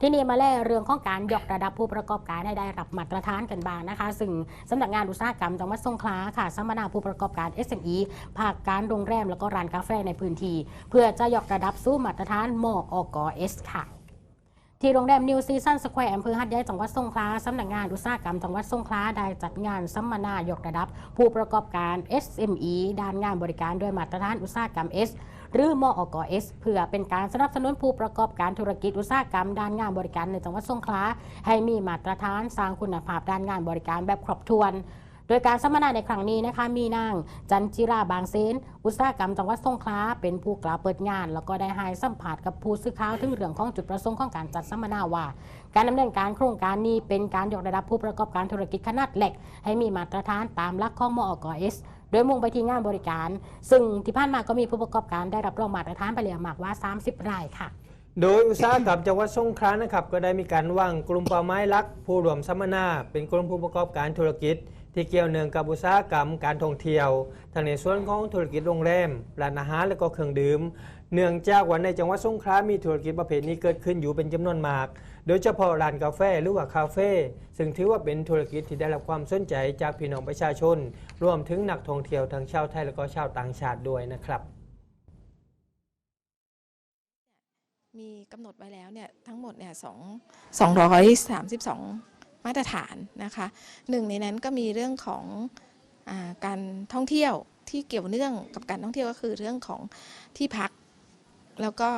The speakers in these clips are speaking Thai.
ที่นี่มาแล่เรื่องของการยกระดับผู้ประกอบการให้ได้รับมาตรฐานกันบ้างนะคะ ซึ่งสำนักงานอุตสาหกรรมจังหวัดสงขลาค่ะสัมมนาผู้ประกอบการ SME ภาคการโรงแรมแล้วก็ร้านกาแฟในพื้นที่ เพื่อจะยกระดับสู่มาตรฐานมอกเอสค่ะที่โรงแรมนิวซีซันสแควร์อำเภอหัดใหญ่จังหวัดสงขลาสำนักงานอุตสาหกรรมจังหวัดสงขลาได้จัดงานสัมมนายกระดับ ผู้ประกอบการ SME ด้านงานบริการด้วยมาตรฐานอุตสาหกรรม S หรือมอกเอสเพื่อเป็นการสนับสนุนผู้ประกอบการธุรกิจอุตสาหกรรมด้านงานบริการในจังหวัดสงขลาให้มีมาตรฐานสร้างคุณภาพด้านงานบริการแบบครบถ้วนโดยการสัมมนาในครั้งนี้นะคะมีนางจันจิราบางเซนอุตสาหกรรมจังหวัดสงขลาเป็นผู้กล่าวเปิดงาน แล้วก็ได้ให้สัมผัสกับผู้สื่อข่าวถึงเรื่องของจุดประสงค์ของการจัดสัมมนาว่า การดำเนินการโครงการนี้เป็นการยกระดับผู้ประกอบการธุรกิจขนาดเล็ก ให้มีมาตรฐานตามหลักของมอกเอส ยมุ่งไปที่งานบริการ ซึ่งที่ผ่านมาก็มีผู้ประกอบการได้รับรองมาตรฐานไปแล้วมากว่า 30 รายค่ะโดยอุตสาหกรรมจังหวัดสงขลานะครับก็ได้มีการว่างกลุ่มเป้าหมายลักผู้รวมสัมมนา เป็นกลุ่มผู้ประกอบการธุรกิจ ที่เกี่ยวเนื่องกับอุตสาหกรรมการท่องเที่ยวทั้งในส่วนของธุรกิจโรงแรมร้านอาหารและก็เครื่องดื่ม เนื่องจากว่าในจังหวัดสงขลามีธุรกิจประเภทนี้เกิดขึ้นอยู่เป็นจำนวนมาก โดยเฉพาะร้านกาแฟหรือว่าคาเฟ่ซึ่งถือว่าเป็นธุรกิจที่ได้รับความสนใจจากพี่น้องประชาชน รวมถึงนักท่องเที่ยวทั้งชาวไทยและก็ชาวต่างชาติด้วยนะครับมีกำหนดไว้แล้วเนี่ยทั้งหมดเนี่ยสองสองร้อยสามสิบสอง มาตรฐานนะคะหนึ่งในนั้นก็มีเรื่องของอาการท่องเที่ยวที่เกี่ยวเนื่องกับการท่องเที่ยวก็คือเรื่องของที่พัก แล้วก็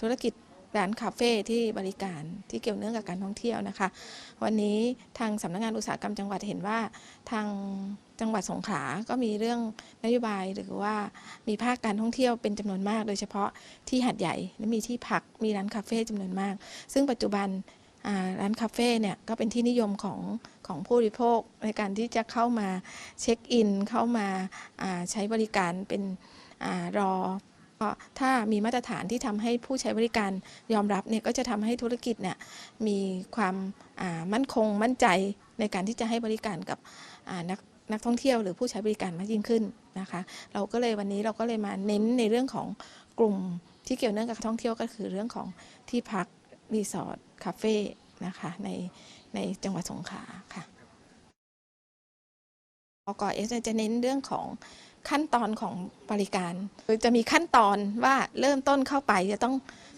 ธุรกิจร้านคาเฟ่ที่บริการที่เกี่ยวเนื่องกับการท่องเที่ยวนะคะ วันนี้ทางสำนักงานอุตสาหกรรมจังหวัดเห็นว่าทางจังหวัดสงขลาก็มีเรื่องนโยบายหรือว่ามีภาคการท่องเที่ยวเป็นจำนวนมาก โดยเฉพาะที่หัดใหญ่และมีที่พักมีร้านคาเฟ่จำนวนมาก ซึ่งปัจจุบัน ร้านคาเฟ่เนี่ยก็เป็นที่นิยมของของผู้บริโภคในการที่จะเข้ามาเช็คอิน เข้ามาาใช้บริการเป็นอรอก็ถ้ามีมาตรฐานที่ทำให้ผู้ใช้บริการยอมรับเนี่ยก็จะทำให้ธุรกิจเนี่ยมีความามั่นคงมั่นใจในการที่จะให้บริการกับนักนักท่องเที่ยวหรือผู้ใช้บริการมากยิ่งขึ้นนะคะ เราก็เลยวันนี้เราก็เลยมาเน้นในเรื่องของกลุ่มที่เกี่ยวเนื่องกับท่องเที่ยวก็คือเรื่องของที่พักรีสอร์ท คาเฟ่นะคะในในจังหวัดสงขลาค่ะอกเอสจะเน้นเรื่องของขั้นตอนของบริการโดยจะมีขั้นตอนว่าเริ่มต้นเข้าไปจะต้อง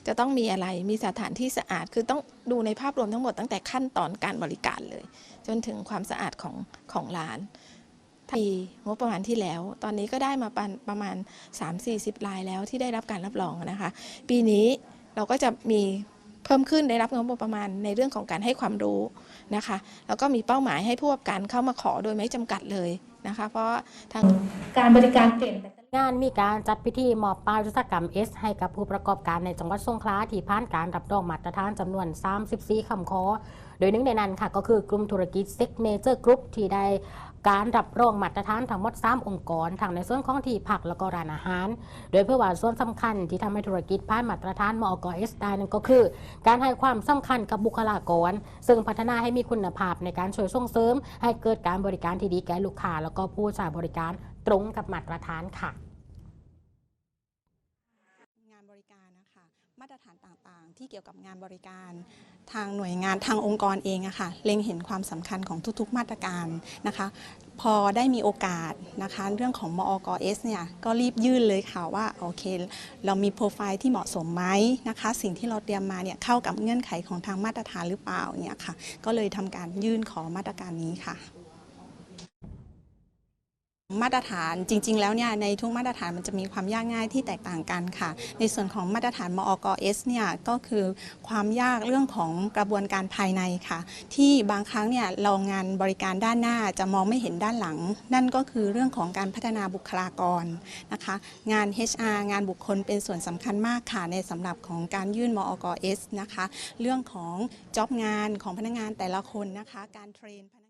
จะต้องมีอะไร มีสถานที่สะอาด คือต้องดูในภาพรวมทั้งหมดตั้งแต่ขั้นตอนการบริการเลย จนถึงความสะอาดของของร้านปีงบประมาณที่แล้ว ตอนนี้ก็ได้มาประประมาณ 3-40รายแล้วที่ได้รับการรับรองนะคะ ปีนี้เราก็จะมี เพิ่มขึ้นได้รับงบประมาณในเรื่องของการให้ความรู้นะคะแล้วก็มีเป้าหมายให้ผู้ประกอบการเข้ามาขอโดยไม่จำกัดเลยนะคะ เพราะทางการบริการเปลี่ยนแต่งานมีการจัดพิธีมอบป้ายอุตสาหกรรม S ให้กับผู้ประกอบการในจังหวัดสงขลาที่ผ่านการรับรองมาตรฐานจำนวน 34คำขอ โดยหนึ่งในนั้นค่ะก็คือกลุ่มธุรกิจ Signature Group ที่ได้การรับรองมาตรฐานทั้งหมด3องค์กรทั้งในส่วนของที่พักแล้วก็ร้านอาหาร โดยเพื่อว่าส่วนสำคัญที่ทำให้ธุรกิจผ่านมาตรฐานมอกเอสได้นั่นก็คือ การให้ความสำคัญกับบุคลากร ซึ่งพัฒนาให้มีคุณภาพในการช่วยส่งเสริม ให้เกิดการบริการที่ดีแก่ลูกค้าแล้วก็ผู้ใช้บริการตรงกับมาตรฐานค่ะ งานบริการนะคะมา ต่างๆ ที่เกี่ยวกับงานบริการ ทางหน่วยงานทางองค์กรเองอะค่ะเล็งเห็นความสำคัญของทุกๆ มาตรการนะคะ พอได้มีโอกาสนะคะเรื่องของมอกเอสเนี่ยก็รีบยื่นเลยค่ะว่าโอเค เรามีโปรไฟล์ที่เหมาะสมไหมนะคะ สิ่งที่เราเตรียมมาเนี่ยเข้ากับเงื่อนไขของทางมาตรฐานหรือเปล่าเนี่ยค่ะก็เลยทำการยื่นขอมาตรการนี้ค่ะ มาตรฐานจริง ๆ แล้วเนี่ยในทุกมาตรฐานมันจะมีความยากง่ายที่แตกต่างกันค่ะ ในส่วนของมาตรฐานมอกเอสเนี่ยก็คือความยากเรื่องของกระบวนการภายในค่ะ ที่บางครั้งเนี่ยเรางานบริการด้านหน้าจะมองไม่เห็นด้านหลัง นั่นก็คือเรื่องของการพัฒนาบุคลากรนะคะ งาน HR งานบุคคลเป็นส่วนสำคัญมากค่ะในสำหรับของการยื่นมอกเอสนะคะ เรื่องของจ็อบงานของพนักงานแต่ละคนนะคะ การเทรน